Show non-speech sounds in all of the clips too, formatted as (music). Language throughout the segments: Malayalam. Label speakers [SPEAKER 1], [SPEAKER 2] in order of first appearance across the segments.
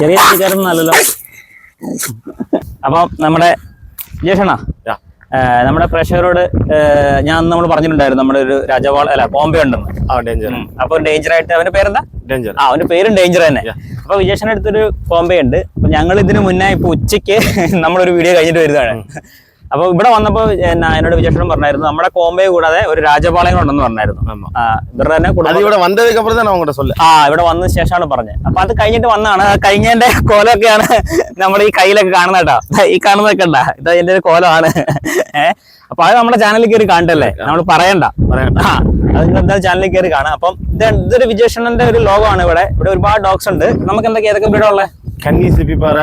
[SPEAKER 1] ചെറിയ ചിക്കറൊന്നും അല്ലല്ലോ. അപ്പം നമ്മുടെ ജേഷണ. നമ്മുടെ പ്രേക്ഷകരോട് ഞാൻ നമ്മൾ പറഞ്ഞിട്ടുണ്ടായിരുന്നു നമ്മുടെ ഒരു രാജവാള അല്ല ബോംബെ ഉണ്ടെന്ന്. അപ്പൊ ഡേഞ്ചർ ആയിട്ട് അവന്റെ പേരെന്താ?
[SPEAKER 2] ഡേഞ്ചർ.
[SPEAKER 1] ആ അവന്റെ പേരും ഡേഞ്ചർ തന്നെ. അപ്പൊ വിജേഷന്റെ അടുത്തൊരു ബോംബെ ഉണ്ട് അപ്പൊ ഞങ്ങൾ ഇതിന് മുന്നേ ഇപ്പൊ ഉച്ചയ്ക്ക് നമ്മളൊരു വീഡിയോ കഴിഞ്ഞിട്ട് വരുന്നതാണ്. അപ്പൊ ഇവിടെ വന്നപ്പോ എന്നോട് വിജയക്ഷണം പറഞ്ഞായിരുന്നു. നമ്മുടെ കോമ്പയെ കൂടാതെ ഒരു രാജപാളയം ഉണ്ടെന്ന് പറഞ്ഞായിരുന്നു ഇവരുടെ തന്നെ കുടുംബം. ആ ഇവിടെ വന്നതിന് ശേഷമാണ് പറഞ്ഞത്. അപ്പൊ അത് കഴിഞ്ഞിട്ട് വന്നാണ് കഴിഞ്ഞതിന്റെ കോലമൊക്കെയാണ് നമ്മൾ ഈ കയ്യിലൊക്കെ കാണുന്ന കേട്ടോ. ഈ കാണുന്നതൊക്കെ ഉണ്ടാ ഇത് എന്റെ ഒരു കോലമാണ്. ഏഹ് അപ്പൊ അത് നമ്മുടെ ചാനലിൽ കയറി കാണണ്ടല്ലേ? നമ്മൾ പറയണ്ട.
[SPEAKER 2] പറയണ്ട.
[SPEAKER 1] അത് ചാനലിൽ കയറി കാണാം. അപ്പം ഇത് ഇതൊരു വിജയക്ഷണന്റെ ഒരു ലോകമാണ് ഇവിടെ. ഇവിടെ ഒരുപാട് ഡോഗ്സ് ഉണ്ട്. നമുക്ക് എന്തൊക്കെ ഏതൊക്കെ ഇവിടെ ഉള്ളത്
[SPEAKER 2] കന്നി സിപ്പിപ്പാറ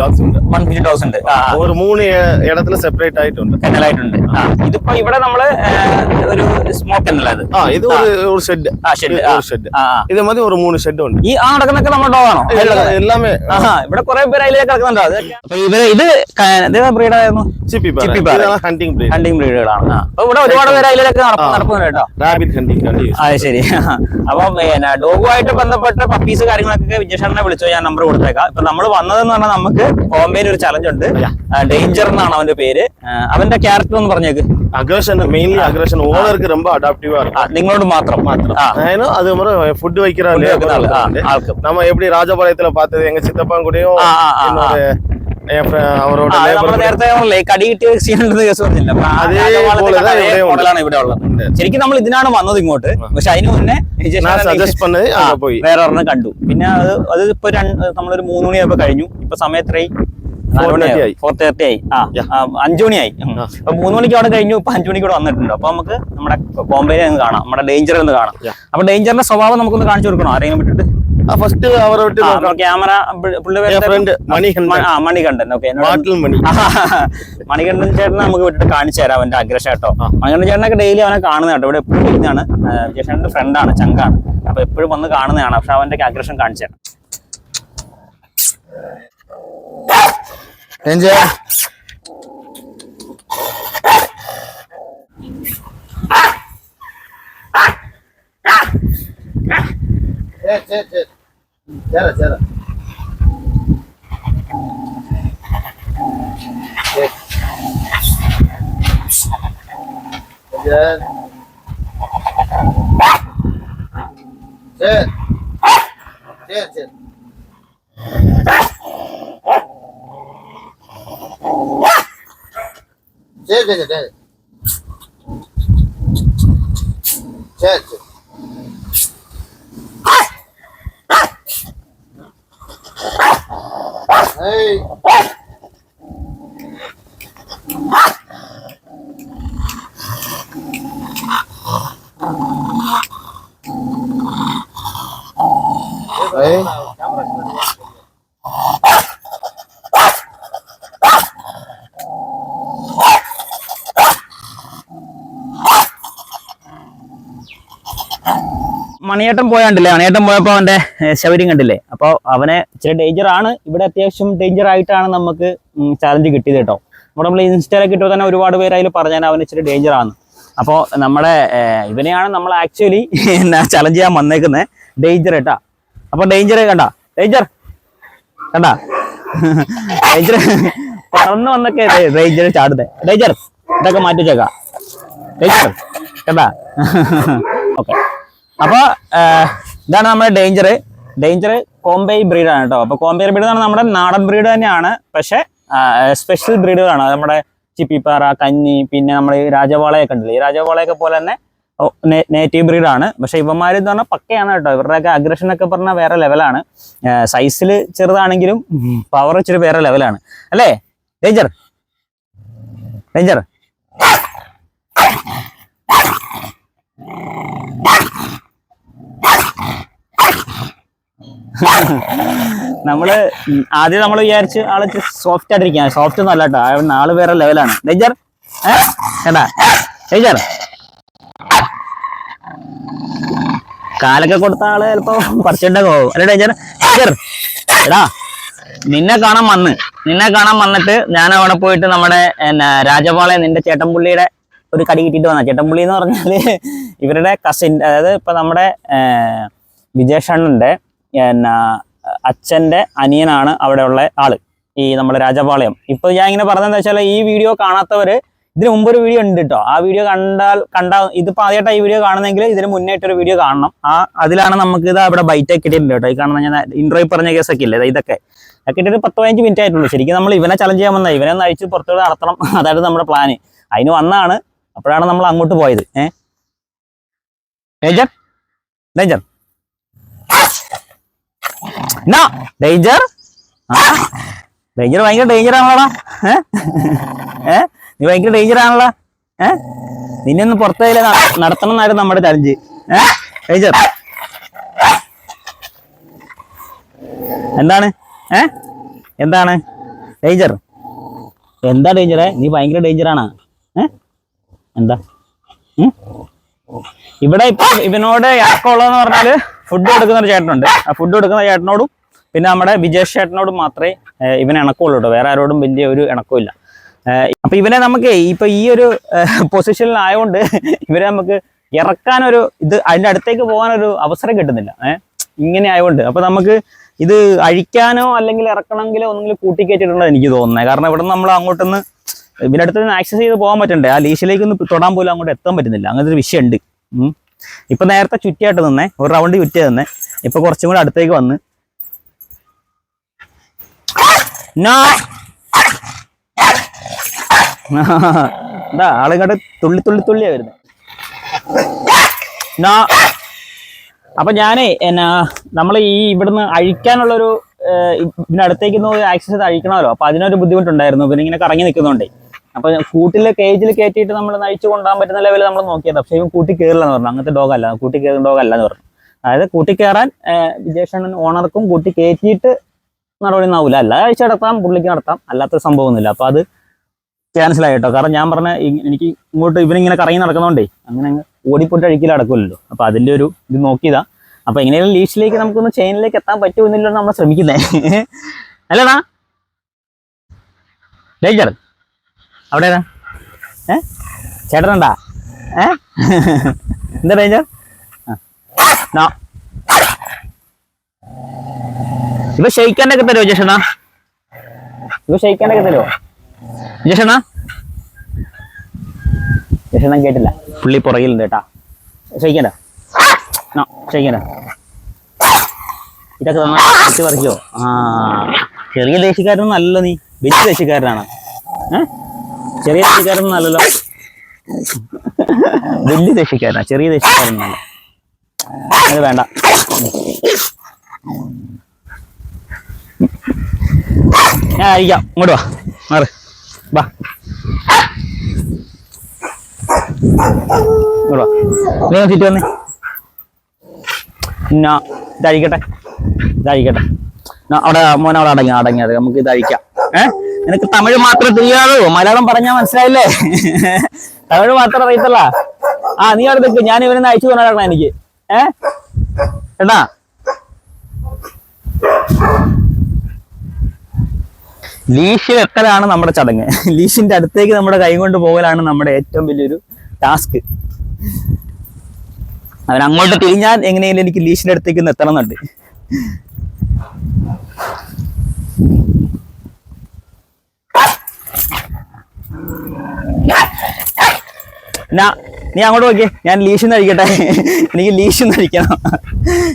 [SPEAKER 2] ഡോഗ്സ് ഉണ്ട്
[SPEAKER 1] മൺഫിഷ് ഡോഗ്സ് ഉണ്ട്.
[SPEAKER 2] ഒരു മൂന്ന് ഇടത്തിൽ സെപ്പറേറ്റ് ആയിട്ടുണ്ട്.
[SPEAKER 1] കനലായിട്ടുണ്ട്. ഇതിപ്പോ ഇവിടെ നമ്മൾ ഒരു സ്മോക്ക് എന്നുള്ളത്.
[SPEAKER 2] ആ ഇത് ഒരു ഷെഡ്
[SPEAKER 1] ആ ഷെഡ്
[SPEAKER 2] ഒരു ഷെഡ് ഇത് മതി ഒരു മൂന്ന് ഷെഡ് ഉണ്ട്.
[SPEAKER 1] ഈ ആ നടക്കുന്നൊക്കെ നമ്മുടെ ഡോഗാണോ
[SPEAKER 2] എല്ലാമേ
[SPEAKER 1] ഇവിടെ കുറെ പേര് അതിലേക്ക് കിടക്കുന്നുണ്ട് അത് അപ്പൊ ഇവർ ഇത് ബ്രീഡായിരുന്നു ചിപ്പി
[SPEAKER 2] ചിപ്പി ഹണ്ടിങ് ബ്രീഡ്
[SPEAKER 1] ഹണ്ടിങ് ബ്രീഡുകളാണ് അപ്പൊ ഇവിടെ ഒരുപാട് പേര് അതിലേക്ക് നടക്കുന്നുണ്ട് കേട്ടോ.
[SPEAKER 2] റാബിറ്റ് ഹണ്ടിങ്
[SPEAKER 1] അത് ശരി. (laughs) അപ്പൊ ഡോഗുമായിട്ട് ബന്ധപ്പെട്ട പപ്പീസ് കാര്യങ്ങളൊക്കെ വിജയശാറിനെ വിളിച്ചോ ഞാൻ നമ്പർ കൊടുത്തേക്കാം. ഇപ്പൊ നമ്മൾ വന്നതെന്ന് പറഞ്ഞാൽ നമുക്ക് ബോംബെയിൽ ഒരു ചലഞ്ച് ഉണ്ട് ഡേഞ്ചർ എന്നാണ് അവന്റെ പേര് ആ, അവന്റെ ക്യാരക്ടർ എന്ന് പറഞ്ഞേക്ക്
[SPEAKER 2] அக்ரஷன் மெயின்லி அக்ரஷன் ஓனருக்கு ரொம்ப அடாப்டிவா
[SPEAKER 1] ആ,
[SPEAKER 2] இருக்கும்
[SPEAKER 1] നിങ്ങളോട് മാത്രം മാത്രം ആ
[SPEAKER 2] ஏன்னா அது மாதிரி ஃபுட் வைக்கிற
[SPEAKER 1] Food
[SPEAKER 2] labor
[SPEAKER 1] வைக்கிற ஆளு, ஆ,
[SPEAKER 2] வந்து
[SPEAKER 1] ஆளுக்கு.
[SPEAKER 2] நம்ம எப்படி ராஜபாளையத்துல பார்த்தது எங்க சித்தப்பா கூடயும்
[SPEAKER 1] ശരിക്കും നമ്മൾ ഇതിനാണ് വന്നത് ഇങ്ങോട്ട്. പക്ഷെ അതിന് മുന്നേ വേറെ ഒരെണ്ണം കണ്ടു. പിന്നെ അത് അത് ഇപ്പൊ നമ്മളൊരു മൂന്ന് മണിയായപ്പോ കഴിഞ്ഞു. ഇപ്പൊ
[SPEAKER 2] സമയത്രയും
[SPEAKER 1] ഫോർ തേർട്ടി ആയി. ആ അഞ്ചു മണിയായി. അപ്പൊ മൂന്ന് മണിക്ക് അവിടെ കഴിഞ്ഞു. ഇപ്പൊ അഞ്ചു മണിക്ക് ഇവിടെ വന്നിട്ടുണ്ട്. അപ്പൊ നമുക്ക് നമ്മുടെ കോമ്പനിയിൽ കാണാം. നമ്മുടെ ഡേഞ്ചർ എന്ന് കാണാം. അപ്പൊ ഡേഞ്ചറിന്റെ സ്വഭാവം നമുക്കൊന്ന് കാണിച്ചു കൊടുക്കണോ? ആരെങ്കിലും വിട്ടിട്ട്?
[SPEAKER 2] ഫസ്റ്റ്
[SPEAKER 1] അവരെ camera front
[SPEAKER 2] Manikandan okay
[SPEAKER 1] Manikandan ചേട്ടനെ നമുക്ക് വിട്ടിട്ട് കാണിച്ചു തരാം അവന്റെ അഗ്രഷം കേട്ടോ മണികണ്ഠൻ ചേട്ടനൊക്കെ ഡെയിലി അവനെ കാണുന്ന കേട്ടോ ഇവിടെ എപ്പോഴും ഇരിക്കുന്നതാണ് ജയശേഖരന്റെ ഫ്രണ്ടാണ് ചങ്കാണ് അപ്പൊ എപ്പോഴും വന്ന് കാണുന്നതാണ് പക്ഷെ അവന്റെ അഗ്രഷം കാണിച്ചു തരാം
[SPEAKER 2] Ah! சரி சரி சரி சேர சேர சரி சரி சரி சரி சரி சரி சரி சரி
[SPEAKER 1] മണിയേട്ടൻ പോയാണ്ടില്ലേ? മണിയേട്ടൻ പോയപ്പോ അവന്റെ ശൗര്യം കണ്ടില്ലേ? അപ്പൊ അവനെ ഇച്ചിരി ഡേഞ്ചർ ആണ്. ഇവിടെ അത്യാവശ്യം ഡേഞ്ചർ ആയിട്ടാണ് നമുക്ക് ചാലഞ്ച് കിട്ടിയത് കേട്ടോ. നമ്മുടെ നമ്മൾ ഇൻസ്റ്റയിലൊക്കെ ഇട്ടോ തന്നെ ഒരുപാട് പേര് അതിൽ പറഞ്ഞാൽ അവൻ ഇച്ചിരി ഡേഞ്ചർ ആണ്. അപ്പോൾ നമ്മുടെ ഇവനെയാണ് നമ്മൾ ആക്ച്വലി (laughs) എന്നാ ചലഞ്ച് ചെയ്യാൻ വന്നേക്കുന്നത് ഡേഞ്ചർ കേട്ടാ അപ്പോൾ ഡേഞ്ചർ കണ്ട? ഡേഞ്ചർ കണ്ട? ഡേഞ്ചർ (laughs) പറന്ന് വന്നൊക്കെ ഡേഞ്ചർ ചാടുന്നത് ഡേഞ്ചർ ഇതൊക്കെ മാറ്റി വെച്ചേക്കാം. ഡേഞ്ചർ കണ്ടാ? (laughs) ഓക്കെ അപ്പൊ ഇതാണ് നമ്മുടെ ഡേഞ്ചർ ഡേഞ്ചർ കോംബൈ ബ്രീഡാണ് കേട്ടോ അപ്പൊ കോംബൈ ബ്രീഡ് എന്ന് പറഞ്ഞാൽ നമ്മുടെ നാടൻ ബ്രീഡ് തന്നെയാണ്. പക്ഷെ സ്പെഷ്യൽ ബ്രീഡുകളാണ് നമ്മുടെ ചിപ്പിപ്പാറ കഞ്ഞി പിന്നെ നമ്മൾ ഈ രാജവാളയൊക്കെ ഉണ്ടല്ലോ. ഈ രാജവാളയൊക്കെ പോലെ തന്നെ നേറ്റീവ് ബ്രീഡാണ് പക്ഷെ ഇവന്മാർ എന്ന് പറഞ്ഞാൽ പക്കയാണ് കേട്ടോ ഇവരുടെയൊക്കെ അഗ്രഷൻ ഒക്കെ പറഞ്ഞാൽ വേറെ ലെവലാണ് സൈസിൽ ചെറുതാണെങ്കിലും പവർ ഇച്ചിരി വേറെ ലെവലാണ് അല്ലേ? ഡേഞ്ചർ ഡേഞ്ചർ നമ്മൾ ആദ്യം നമ്മൾ വിചാരിച്ച് ആൾ സോഫ്റ്റ് ആയിട്ടിരിക്കാൻ സോഫ്റ്റ് ഒന്നും അല്ല കേട്ടോ. അവൻ ആൾ വേറെ ലെവലാണ് ഡേഞ്ചർ ഏടാ ഡേഞ്ചർ കാലൊക്കെ കൊടുത്ത ആൾ ചിലപ്പോ പറിച്ചിട്ടൊക്കെ പോകും അല്ലേ ഡേഞ്ചർ? ഡേഞ്ചർ എടാ നിന്നെ കാണാൻ വന്ന്. നിന്നെ കാണാൻ വന്നിട്ട് ഞാൻ അവിടെ പോയിട്ട് നമ്മുടെ എന്നാ രാജപാളെ നിന്റെ ചേട്ടൻപുള്ളിയുടെ ഒരു കടി കിട്ടിയിട്ട് വന്ന. ചേട്ടൻപുള്ളി എന്ന് പറഞ്ഞാൽ ഇവരുടെ കസിൻ അതായത് ഇപ്പൊ നമ്മുടെ ഏർ, വിജേഷണ്ണന്റെ എന്നാ അച്ഛന്റെ അനിയനാണ് അവിടെയുള്ള ആൾ ഈ നമ്മുടെ രാജപാളയം. ഇപ്പൊ ഞാൻ ഇങ്ങനെ പറഞ്ഞതെന്ന് വെച്ചാൽ ഈ വീഡിയോ കാണാത്തവര് ഇതിന് മുമ്പ് ഒരു വീഡിയോ ഉണ്ട് കേട്ടോ ആ വീഡിയോ കണ്ടാൽ കണ്ടാ ഇതിപ്പോ ആദ്യമായിട്ടാണ് ഈ വീഡിയോ കാണുന്നെങ്കിൽ ഇതിന് മുന്നേറ്റ് ഒരു വീഡിയോ കാണണം. ആ അതിലാണ് നമുക്ക് ഇത് അവിടെ ബൈറ്റ് കിട്ടിയിട്ടുണ്ട് കേട്ടോ ഈ കാണുന്ന ഞാൻ ഇൻട്രോയിൽ പറഞ്ഞ കേസൊക്കെ ഇല്ലേ? ഇതൊക്കെ. കിട്ടിയിട്ട് പത്ത് പതിനഞ്ച് മിനിറ്റ് ആയിട്ടുള്ളൂ. ശരിക്കും നമ്മൾ ഇവനെ ചലഞ്ച് ചെയ്യാൻ വന്നാൽ ഇവനെ അഴിച്ച് പുറത്തോട്ട് നടത്തണം. (laughs) അതായിരുന്നു നമ്മുടെ പ്ലാന് അതിന് വന്നാണ് അപ്പോഴാണ് നമ്മൾ അങ്ങോട്ട് പോയത്. ഏഹ് danger danger no danger danger ഭയങ്കര ഡേഞ്ചർ ആണല്ലോടാ. ഏ? നീ ഭയങ്കര ഡേഞ്ചർ ആണല്ലോ ഏ? നിന്നെ ഒന്ന് പുറത്തേക്ക് നടത്തണം എന്നായിരുന്നു നമ്മുടെ ചലഞ്ച് ഏ? ഡേഞ്ചർ എന്താണ്? ഏ? എന്താണ്? ഡേഞ്ചർ എന്താ ഡേഞ്ചറേ നീ ഭയങ്കര ഡേഞ്ചറാണ് ഏ? എന്താ? ഇവിടെ ഇപ്പൊ ഇവനോട് ഇറക്കമുള്ളതെന്ന് പറഞ്ഞാൽ ഫുഡ് കൊടുക്കുന്ന ഒരു ചേട്ടനുണ്ട്. ആ ഫുഡ് കൊടുക്കുന്ന ചേട്ടനോടും പിന്നെ നമ്മുടെ വിജേഷ് ചേട്ടനോടും മാത്രമേ ഇവനെ ഇണക്കമുള്ളൂ കേട്ടോ. വേറെ ആരോടും വലിയ ഒരു ഇണക്കവും ഇല്ല. അപ്പൊ ഇവനെ നമുക്ക് ഇപ്പൊ ഈ ഒരു പൊസിഷനിലായതുകൊണ്ട് ഇവരെ നമുക്ക് ഇറക്കാനൊരു ഇത് അതിന്റെ അടുത്തേക്ക് പോകാനൊരു അവസരം കിട്ടുന്നില്ല. ഏഹ് ഇങ്ങനെ ആയതുകൊണ്ട് അപ്പൊ നമുക്ക് ഇത് അഴിക്കാനോ അല്ലെങ്കിൽ ഇറക്കണമെങ്കിലോ ഒന്നെങ്കിലും കൂട്ടിക്കയറ്റിട്ടുണ്ടെന്ന് എനിക്ക് തോന്നുന്നത് കാരണം ഇവിടെ നമ്മൾ അങ്ങോട്ടൊന്ന് ഇവരടുത്ത് ആക്സസ് ചെയ്ത് പോകാൻ പറ്റണ്ടേ? ആ ലീശിലേക്ക് ഒന്ന് തൊടാൻ പോലും അങ്ങോട്ട് എത്താൻ പറ്റുന്നില്ല. അങ്ങനത്തെ ഒരു വിഷയമുണ്ട്. ഇപ്പൊ നേരത്തെ ചുറ്റിയായിട്ട് നിന്നേ ഒരു റൗണ്ട് ചുറ്റിയാ നിന്നേ. ഇപ്പൊ കുറച്ചും കൂടെ അടുത്തേക്ക് വന്ന്. എന്താ ആളിങ്ങോട്ട് തുള്ളി തുള്ളി തുള്ളിയാ വരുന്നത് അപ്പൊ ഞാനേ എന്നാ നമ്മൾ ഈ ഇവിടുന്ന് അഴിക്കാനുള്ളൊരു ഇതിനടുത്തേക്ക് ആക്സസ് അഴിക്കണമല്ലോ. അപ്പൊ അതിനൊരു ബുദ്ധിമുട്ടുണ്ടായിരുന്നു. പിന്നെ ഇങ്ങനെ കറങ്ങി നിൽക്കുന്നുണ്ടേ അപ്പൊ കൂട്ടിലെ കേജിൽ കയറ്റിയിട്ട് നമ്മൾ നയിച്ചു കൊണ്ടുപോകാൻ പറ്റുന്ന ലെവലിൽ നമ്മൾ നോക്കിയത്. പക്ഷേ ഇവൻ കൂട്ടി കയറില്ലെന്ന് പറഞ്ഞു. അങ്ങനത്തെ ഡോഗ് അല്ല. കൂട്ടി കയറുന്ന ഡോഗ് അല്ല എന്ന് പറഞ്ഞു. അതായത് കൂട്ടി കയറാൻ വിജേഷണ്ണൻ ഓണർക്കും കൂട്ടി കയറ്റിയിട്ട് നടപടി ഒന്നാവില്ല അല്ല അഴിച്ചു നടത്താം പുള്ളിക്ക് നടത്താം. അല്ലാത്ത സംഭവമൊന്നുമില്ല അപ്പൊ അത് ക്യാൻസൽ ആയിട്ടോ കാരണം ഞാൻ പറഞ്ഞ എനിക്ക് ഇങ്ങോട്ട് ഇവനിങ്ങനെ കറങ്ങി നടക്കുന്നോണ്ടേ അങ്ങനെ അങ്ങ് ഓടിപ്പോയിട്ട് അഴിക്കൽ അടക്കുമല്ലോ അപ്പൊ അതിന്റെ ഒരു ഇത് നോക്കിയതാ. അപ്പൊ എങ്ങനെയാലും ലീഷിലേക്ക് നമുക്കൊന്ന് ചെയിനിലേക്ക് എത്താൻ പറ്റുമെന്നില്ല നമ്മൾ ശ്രമിക്കുന്നേ. (laughs) അല്ലടാ ഡേഞ്ചർ അവിടെ ഏതാ? ഏ? ചേട്ടനുണ്ടാ? ഏ? എന്താ ഡേഞ്ചർ നോ. ഷെയ്ക്കാന്റെ ഒക്കെ തരുമോ ജഷണ ഇപ്പൊ ഷെയ്ക്കാന്റെ ഒക്കെ തരുമോ ജഷണ ജഷണ കേട്ടില്ല. പുള്ളി പുറകിലുണ്ട് കേട്ടാ. ഷെയ്ക്കണ്ട നോ ഷെയ്ക്കണ്ട ഇതൊക്കെ നന്നായി പറിക്കോ. ആ. ചെറിയ ദേശക്കാരനൊന്നും നല്ല നീ. വലിയ ദേശക്കാരനാണ് ഏ? ചെറിയ ദേശക്കാരൊന്നും അല്ലല്ലോ. വലിയ ദേശക്കാരനാ ചെറിയ ദേശക്കാരനല്ല അത് വേണ്ട. ഞാൻ അയക്കാം ഇങ്ങോട്ട് വാ. മാറ്. വാ. ഇങ്ങോട്ട് വാ. നീ നോക്കിട്ട് വന്നേ. പിന്നെ ഇതഴിക്കട്ടെ നാ അവിടെ മോനവിടെ അടങ്ങി അടങ്ങിയത് നമുക്ക് ഇതായിരിക്കാം. അഴിക്കാം ഏ? നിനക്ക് തമിഴ് മാത്രം തിരിയാളൂ മലയാളം പറഞ്ഞാൽ മനസ്സിലായില്ലേ? തമിഴ് മാത്രം അറിയത്തല്ല. ആ നീ അവിടെ നിൽക്കും ഞാൻ ഇവരെന്ന് അയച്ചു തന്നെ എനിക്ക്. ഏ? എന്നാ ലീഷിൽ എത്തലാണ് നമ്മുടെ ചടങ്ങ്. ലീഷിന്റെ അടുത്തേക്ക് നമ്മുടെ കൈ കൊണ്ട് പോകലാണ് നമ്മുടെ ഏറ്റവും വലിയൊരു ടാസ്ക്. അവൻ അങ്ങോട്ട് തിരിഞ്ഞാൽ എങ്ങനെയാലും എനിക്ക് ലീഷിന്റെ അടുത്തേക്ക് എത്തണം എന്നുണ്ട്. എന്നാ നീ അങ്ങോട്ട് നോക്കിയേ. ഞാൻ ലീഷ് അഴിക്കട്ടെ. എനിക്ക് ലീഷ് അഴിക്കണം.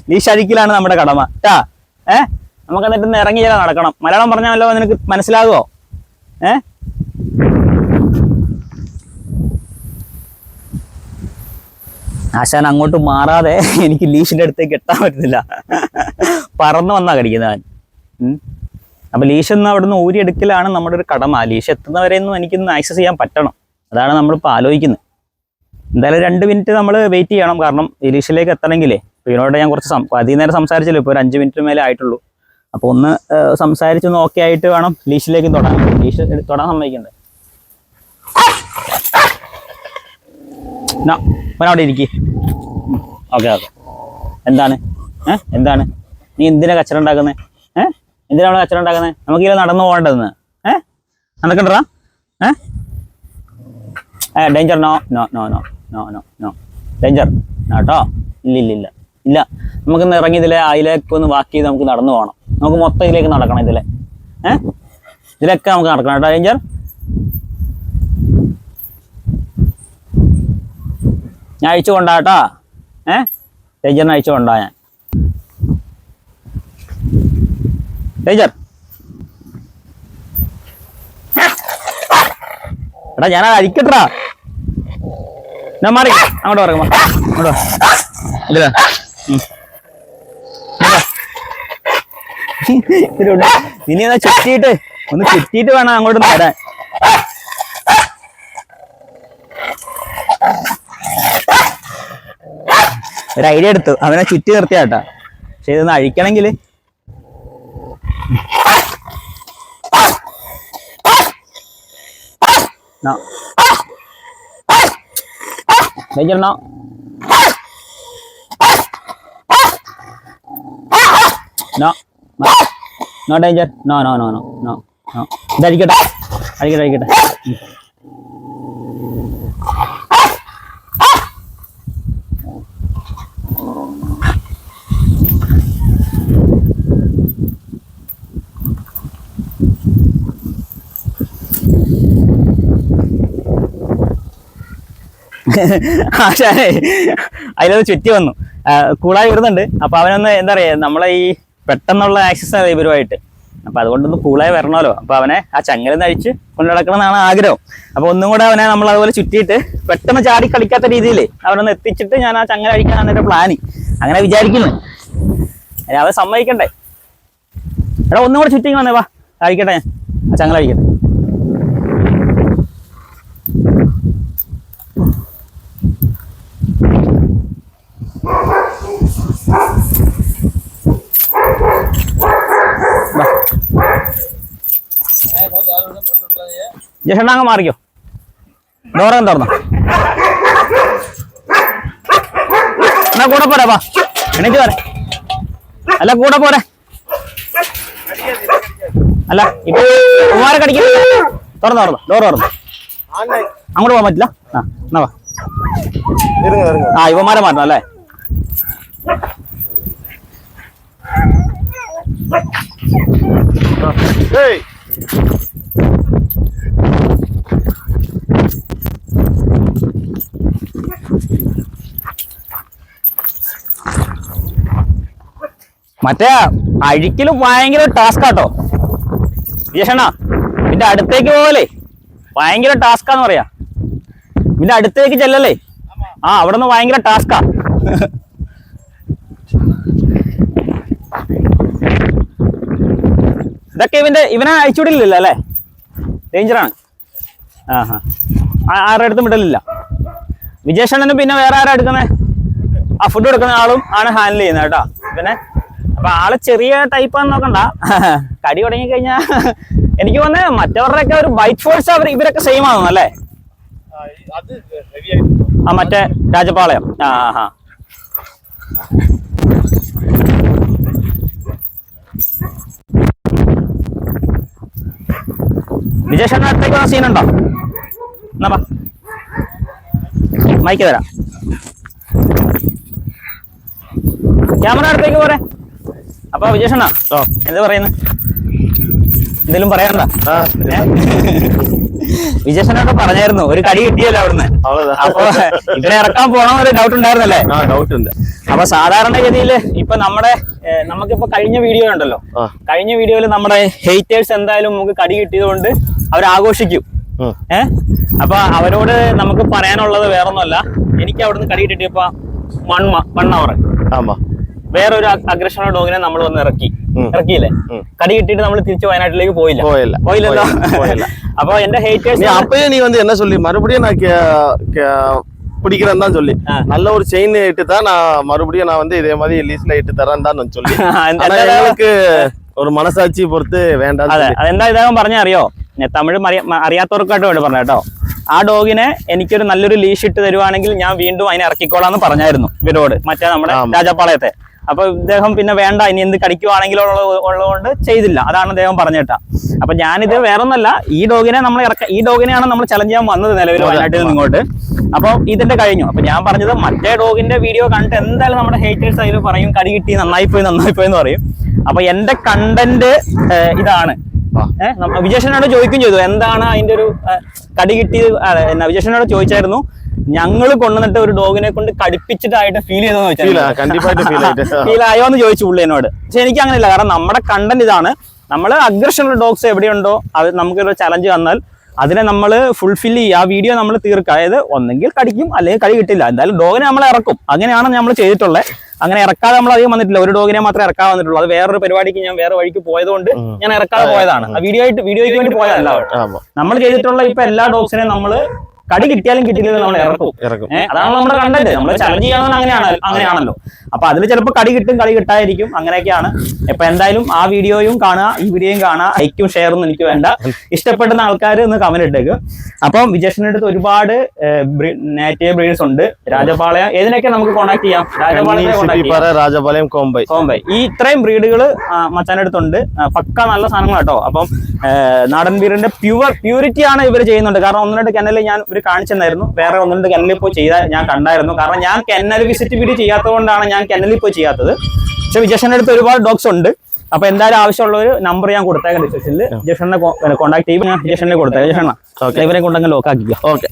[SPEAKER 1] ലീഷ് അഴിക്കലാണ് നമ്മുടെ കടമ. ട്ടാ. ഏ? നമുക്ക് എന്നിട്ട് ഇറങ്ങി ചെയ്താൽ നടക്കണം. മലയാളം പറഞ്ഞാലോ നിനക്ക് മനസ്സിലാകുമോ ഏ? ആശാൻ അങ്ങോട്ട് മാറാതെ എനിക്ക് ലീഷിന്റെ അടുത്തേക്ക് എത്താൻ പറ്റുന്നില്ല. പറന്ന് വന്നാ കടിക്കുന്നവൻ. അപ്പൊ ലീഷ് എന്ന് അവിടുന്ന് ഊരിയെടുക്കലാണ് നമ്മുടെ ഒരു കടമ. ലീഷ് എത്തുന്നവരെ ഒന്നും എനിക്കൊന്ന് ആക്സസ് ചെയ്യാൻ പറ്റണം. അതാണ് നമ്മളിപ്പോൾ ആലോചിക്കുന്നത്. എന്തായാലും രണ്ട് മിനിറ്റ് നമ്മൾ വെയിറ്റ് ചെയ്യണം. കാരണം ഇലീഷിലേക്ക് ലീഷിലേക്ക് എത്തണമെങ്കിലേ ഇപ്പൊ ഇതിനോട് ഞാൻ കുറച്ച് സം- അധികം നേരം സംസാരിച്ചല്ലോ. ഇപ്പോൾ ഒരു അഞ്ച് മിനിറ്റ് മേലെ ആയിട്ടുള്ളൂ. അപ്പോൾ ഒന്ന് സംസാരിച്ച് സംസാരിച്ചൊന്ന് ഓക്കെ ആയിട്ട് വേണം ലീഷിലേക്ക് തൊടാൻ. ലീഷ് തൊടാൻ സമ്മതിക്കണ്ടേ? അവിടെ ഇരിക്കി. ഓക്കെ ഓക്കെ എന്താണ്? ഏഹ് എന്താണ്? നീ എന്തിനാ കച്ചറ ഉണ്ടാക്കുന്നത് ഏഹ് എന്തിനാ അവിടെ കച്ചറ ഉണ്ടാക്കുന്നത് നമുക്ക് ഇതിൽ നടന്നു പോകേണ്ടതെന്ന്? ഏഹ് നടക്കണ്ടടാ? ഏ? ഏ danger no no no no no no no danger കേട്ടോ. ഇല്ല ഇല്ല ഇല്ല. ഇല്ല. നമുക്കൊന്ന് ഇറങ്ങി ഇതിലെ അതിലേക്ക് ഒന്ന് വാക്ക് ചെയ്ത് നമുക്ക് നടന്നു പോകണം നമുക്ക് മൊത്തം ഇതിലേക്ക് നടക്കണം ഇതിലെ. ഏ? ഇതിലൊക്കെ നമുക്ക് നടക്കണം കേട്ടോ. ഡേഞ്ചർ ഞാൻ അയച്ചു കേട്ടോ. ഏ? ഡേഞ്ചറിനെ അയച്ചു കൊണ്ടാ ഞാൻ. ഡേഞ്ചർ എടാ ഞാനത് അഴിക്കട്ടാ ഞാൻ മാറി. അങ്ങോട്ട് പറയും അങ്ങോട്ട്. ഇതിലുണ്ട്. ഇനി എന്നാ ചുറ്റിയിട്ട് ഒന്ന് ചുറ്റിയിട്ട് വേണം അങ്ങോട്ട് വരാൻ. ഒരു ഐഡിയ എടുത്തു. അവനെ ചുറ്റി നിർത്തിയാട്ടാ പക്ഷെ ഇതൊന്ന് അഴിക്കണമെങ്കിൽ. No. Danger no. No. No. No danger. No, no, no, no, no. No. ഇത് അടിക്കട്ടെ അടിക്കട്ടെ (laughs) ആശാനെ അതിലത് ചുറ്റി വന്നു. കൂളായി വരുന്നുണ്ട്. അപ്പൊ അവനൊന്ന് എന്താ പറയാ നമ്മളെ ഈ പെട്ടെന്നുള്ള ആക്സസ് ആണ് ഇവരുമായിട്ട്. അപ്പൊ അതുകൊണ്ടൊന്ന് കൂളായി വരണമല്ലോ. അപ്പൊ അവനെ ആ ചങ്ങല നഴിച്ച് കൊണ്ടു നടക്കണം എന്നാണ് ആഗ്രഹം. അപ്പൊ ഒന്നും കൂടെ അവനെ നമ്മൾ അതുപോലെ ചുറ്റിയിട്ട് പെട്ടെന്ന് ചാടി കളിക്കാത്ത രീതിയിൽ അവനൊന്ന് എത്തിച്ചിട്ട് ഞാൻ ആ ചങ്ങല അഴിക്കാനാണ് എന്റെ പ്ലാന് അങ്ങനെ വിചാരിക്കുന്നു. അവൻ സമ്മതിക്കണ്ടേ? എടാ ഒന്നും കൂടെ ചുറ്റിങ് വന്നേ വാ. അഴിക്കട്ടെ ഞാൻ. ആ ചങ്ങല അഴിക്കട്ടെ വാ
[SPEAKER 2] ഏ, കുറച്ച് ആരോടും പറഞ്ഞു വിട്ടാ മതിയെ.
[SPEAKER 1] ജഷണ്ണ അങ്ങ് മാറിക്കോ. ഡോറം തുറന്നു. എന്നാ കൂടെ പോരാ വാ. എണീറ്റ് പോരെ അല്ല കൂടെ പോരെ. അല്ല ഇപ്പൊ കുമാരെ കടിക്കുന്നു തുറന്നു തുറന്നു. ഡോർ തുറന്നു. അങ്ങോട്ട് പോകാൻ പറ്റില്ല? ആ എന്നാ വാ. ആ ഇവന്മാരെ മാറ്റണം അല്ലേ?
[SPEAKER 2] ഏയ്.
[SPEAKER 1] മറ്റേ അഴിക്കൽ ഭയങ്കര ടാസ്ക് ആട്ടോ. ജഷണ്ണ ഇതിന്റെ അടുത്തേക്ക് പോകലേ ഭയങ്കര ടാസ്കാന്ന് പറയാ. ഇതിന്റെ അടുത്തേക്ക് ചെല്ലല്ലേ? ആ അവിടെ നിന്ന് ഭയങ്കര ടാസ്കാ ഇതൊക്കെ ഇവന്റെ ഇവനെ അയച്ചുവിടില്ലല്ലോ അല്ലേ? ഡേഞ്ചറാണ്. ആ ആ ആരുടെ അടുത്തും വിടലില്ല. വിജേഷണ്ണനും പിന്നെ വേറെ ആരാ എടുക്കുന്നത് ആ ഫുഡ് കൊടുക്കുന്ന ആളും ആണ് ഹാൻഡിൽ ചെയ്യുന്നത് കേട്ടോ. പിന്നെ അപ്പൊ ആൾ ചെറിയ ടൈപ്പാന്ന് നോക്കണ്ട. കടി തുടങ്ങി കഴിഞ്ഞാൽ എനിക്ക് തോന്നുന്നത് മറ്റവരുടെ ഒക്കെ ഒരു ബൈറ്റ് ഫോഴ്സ് അവർ ഇവരൊക്കെ സെയിം ആണെന്ന് അല്ലേ?
[SPEAKER 2] ആ,
[SPEAKER 1] മറ്റേ രാജപാളയം. ആ ആ വിജേഷ് അടുത്തേക്ക് വന്ന സീനുണ്ടോ എന്നാ മൈക്ക് തരാം ക്യാമറ അടുത്തേക്ക് പോരെ. അപ്പൊ വിജേഷണ്ണ ഓ എന്ത് പറയുന്നു? എന്തെങ്കിലും
[SPEAKER 2] പറയാണ്ട
[SPEAKER 1] വിജേഷനൊക്കെ പറഞ്ഞായിരുന്നു ഒരു കടി കിട്ടിയല്ലോ അവിടുന്ന്. അപ്പൊ ഇവിടെ ഇറക്കാൻ പോണോ ഒരു ഡൗട്ട് ഉണ്ടായിരുന്നല്ലേ
[SPEAKER 2] ഡൗട്ട് ഉണ്ട്.
[SPEAKER 1] അപ്പൊ സാധാരണഗതിയിൽ ഇപ്പൊ നമ്മുടെ നമുക്കിപ്പോ കഴിഞ്ഞ വീഡിയോ ഉണ്ടല്ലോ. കഴിഞ്ഞ വീഡിയോയിൽ നമ്മുടെ ഹെയ്റ്റേഴ്സ് എന്തായാലും നമുക്ക് കടി കിട്ടിയതുകൊണ്ട് അവർ ആഘോഷിക്കും
[SPEAKER 2] ഉം.
[SPEAKER 1] ഏഹ് അപ്പൊ അവരോട് നമുക്ക് പറയാനുള്ളത് വേറൊന്നുമല്ല എനിക്ക് അവിടുന്ന് കടി കിട്ടിയപ്പോ വൺ വൺ അവർ
[SPEAKER 2] ആമാ.
[SPEAKER 1] വേറൊരു അഗ്രഷണ ഡോഗിനെ നമ്മൾ വന്ന് ഇറക്കി
[SPEAKER 2] ഉം.
[SPEAKER 1] ഇറക്കിയില്ലേ
[SPEAKER 2] ഉം.
[SPEAKER 1] കടി കിട്ടിയിട്ട് നമ്മൾ തിരിച്ച് വയനാട്ടിലേക്ക് പോയില്ല
[SPEAKER 2] പോയില്ല.
[SPEAKER 1] പോയില്ലല്ലോ
[SPEAKER 2] പോയില്ല. പോയില്ല.
[SPEAKER 1] അപ്പൊ എന്റെ ഹെയ്റ്റേഴ്സ്
[SPEAKER 2] நீ அப்பயே நீ வந்து என்ன சொல்லி மறுபடியும் நான் கே- கே- பிடிக்கிறேன்னு தான் சொல்லி
[SPEAKER 1] ஆ.
[SPEAKER 2] நல்ல ஒரு செயின் இட்டு தான் நான் மறுபடியும் நான் வந்து இதே மாதிரி லீஸ்ல இட்டு தரேன் தான் நான் சொல்லி
[SPEAKER 1] அந்த-
[SPEAKER 2] ஆனா
[SPEAKER 1] அந்த-
[SPEAKER 2] எங்களுக்கு ஒரு மனசாட்சி பொறுத்து வேண்டாம்
[SPEAKER 1] അതെ അതെന്താ ഇദ്ദേഹം പറഞ്ഞ അറിയോ ഞാൻ തമിഴ് അറിയാത്തവർക്കായിട്ട് വേണ്ടി പറഞ്ഞു കേട്ടോ. ആ ഡോഗിനെ എനിക്കൊരു നല്ലൊരു ലീഷ് ഇട്ട് തരുവാണെങ്കിൽ ഞാൻ വീണ്ടും അതിനെ ഇറക്കിക്കോളാന്ന് പറഞ്ഞായിരുന്നു ഇവരോട്. മറ്റേ നമ്മുടെ. രാജാപ്പാളയത്തെ. അപ്പൊ ഇദ്ദേഹം പിന്നെ വേണ്ട ഇനി എന്ത് കടിക്കുവാണെങ്കിലും ഉള്ള- ഉള്ളതുകൊണ്ട് ചെയ്തില്ല. അതാണ് അദ്ദേഹം പറഞ്ഞിട്ട അപ്പൊ ഞാനിത് വേറൊന്നല്ല ഈ ഡോഗിനെ നമ്മൾ ഇറക്ക ഈ ഡോഗിനെയാണ് നമ്മൾ ചലഞ്ച് ചെയ്യാൻ വന്നത് നിലവിൽ വയനാട്ടിൽ നിന്ന് ഇങ്ങോട്ട് അപ്പൊ ഇതിന്റെ കഴിഞ്ഞു. അപ്പൊ ഞാൻ പറഞ്ഞത് മറ്റേ ഡോഗിന്റെ വീഡിയോ കണ്ടിട്ട് എന്തായാലും നമ്മുടെ ഹേറ്റേഴ്സ് അതിൽ പറയും കടി കിട്ടി നന്നായി പോയി നന്നായി പോയി എന്ന് പറയും. അപ്പൊ എന്റെ കണ്ടന്റ് ഇതാണ്. വിജേഷനോട് ചോദിക്കും ചെയ്തു. എന്താണ് അതിന്റെ ഒരു കടി കിട്ടിയത്? എന്നാ വിജേഷനോട് ചോദിച്ചായിരുന്നു. ഞങ്ങൾ കൊണ്ടുവന്നിട്ട് ഒരു ഡോഗിനെ കൊണ്ട് കടിപ്പിച്ചിട്ടായിട്ട് ഫീൽ
[SPEAKER 2] ചെയ്തെന്ന് ആയിട്ട്. (laughs)
[SPEAKER 1] ഫീൽ ആയോ എന്ന് ചോദിച്ചു പുള്ളി എന്നോട്. പക്ഷെ എനിക്ക് അങ്ങനെയില്ല. കാരണം നമ്മുടെ കണ്ടന്റ് ഇതാണ്. നമ്മൾ അഗ്രഷനുള്ള ഡോഗ്സ് എവിടെയുണ്ടോ അത് നമുക്കൊരു ചലഞ്ച് വന്നാൽ അതിനെ നമ്മൾ ഫുൾഫിൽ ചെയ്യുക ആ വീഡിയോ നമ്മൾ തീർക്കുക. അതായത് ഒന്നെങ്കിൽ കടിക്കും അല്ലെങ്കിൽ കടി കിട്ടില്ല. എന്തായാലും ഡോഗിനെ നമ്മൾ ഇറക്കും. അങ്ങനെയാണ് നമ്മൾ ചെയ്തിട്ടുള്ളത് അങ്ങനെ ഇറക്കാതെ നമ്മൾ അധികം വന്നിട്ടില്ല. ഒരു ഡോഗിനെ മാത്രമേ ഇറക്കാൻ വന്നിട്ടുള്ളൂ. അത് വേറൊരു പരിപാടിക്ക് ഞാൻ വേറെ വഴിക്ക് പോയതുകൊണ്ട് ഞാൻ ഇറക്കാതെ പോയതാണ്. ആ വീഡിയോ ആയിട്ട് വീഡിയോയ്ക്ക് വേണ്ടി പോയതല്ല നമ്മൾ ചെയ്തിട്ടുള്ള ഇപ്പൊ എല്ലാ ഡോഗ്സിനെയും നമ്മൾ കടി കിട്ടിയാലും കിട്ടിയില്ലെങ്കിലും നമ്മൾ ഇറക്കും.
[SPEAKER 2] ഇറക്കും.
[SPEAKER 1] അതാണ് നമ്മുടെ കണ്ടന്റ് നമ്മൾ ചലഞ്ച് ചെയ്യാൻ അങ്ങനെയാണ് അങ്ങനെയാണല്ലോ. അപ്പൊ അതിൽ ചിലപ്പോൾ കടി കിട്ടും കടി കിട്ടായിരിക്കും അങ്ങനെയൊക്കെയാണ്. ഇപ്പൊ എന്തായാലും ആ വീഡിയോയും കാണുക ഈ വീഡിയോയും കാണുക ലൈക്കും ഷെയറും എനിക്ക് വേണ്ട. ഇഷ്ടപ്പെടുന്ന ആൾക്കാർ ഒന്ന് കമന്റ് ഇട്ടേക്ക്. അപ്പം വിജേഷിന്റെ അടുത്ത് ഒരുപാട് നേറ്റീവ് ബ്രീഡ്സ് ഉണ്ട്. രാജപാളയം ഏതിനൊക്കെ നമുക്ക് കോൺടാക്ട് ചെയ്യാം?
[SPEAKER 2] രാജപാളയം കോമ്പൈ.
[SPEAKER 1] കോമ്പൈ. ഈ ഇത്രയും ബ്രീഡുകൾ മച്ചാന്റെ അടുത്തുണ്ട്. പക്ക നല്ല സാധനങ്ങൾ കേട്ടോ അപ്പം നാടൻ ബീറിന്റെ പ്യുവർ പ്യൂരിറ്റി ആണ് ഇവർ ചെയ്യുന്നുണ്ട്. കാരണം ഒന്ന് രണ്ട് കനലിൽ ഞാൻ ഇവർ കാണിച്ചെന്നായിരുന്നു വേറെ ഒന്നും രണ്ട് കെന്നലിൽ പോയി ചെയ്താൽ ഞാൻ കണ്ടായിരുന്നു. കാരണം ഞാൻ കെന്നൽ വിസിറ്റ് വീഡിയോ ചെയ്യാത്തതുകൊണ്ടാണ് ഞാൻ കെന്നലിൽ പോയി ചെയ്യാത്തത്. പക്ഷെ വിജേഷന്റെ അടുത്ത് ഒരുപാട് ഡോഗ്സ് ഉണ്ട്. അപ്പൊ എന്തായാലും ആവശ്യമുള്ള ഒരു നമ്പർ ഞാൻ കൊടുത്തേക്കാം ഡിസ്കഷനിൽ ജഷനെ കോൺടാക്ട് ചെയ്യുമ്പോൾ ഞാൻ ജഷനെ കൊടുത്തേക്കാം. ജഷണ. ഇവരെ കൊണ്ടങ്ങ് ലോക്കാക്കിക്കാം
[SPEAKER 2] ഓക്കെ.